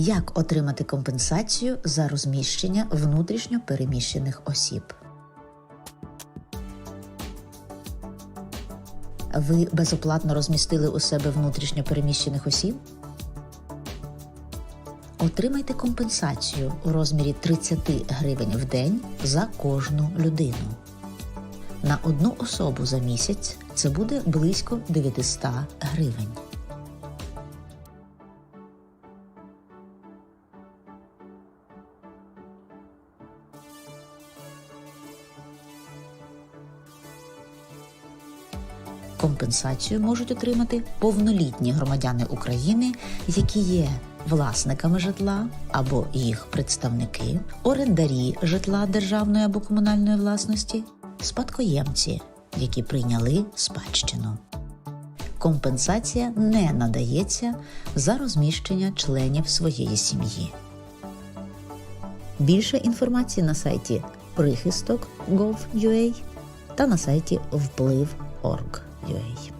Як отримати компенсацію за розміщення внутрішньо переміщених осіб? Ви безоплатно розмістили у себе внутрішньо переміщених осіб? Отримайте компенсацію у розмірі 30 гривень в день за кожну людину. На одну особу за місяць це буде близько 900 гривень. Компенсацію можуть отримати повнолітні громадяни України, які є власниками житла або їх представники, орендарі житла державної або комунальної власності, спадкоємці, які прийняли спадщину. Компенсація не надається за розміщення членів своєї сім'ї. Більше інформації на сайті прихисток.gov.ua та на сайті вплив.org.ua.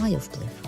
Має вплив.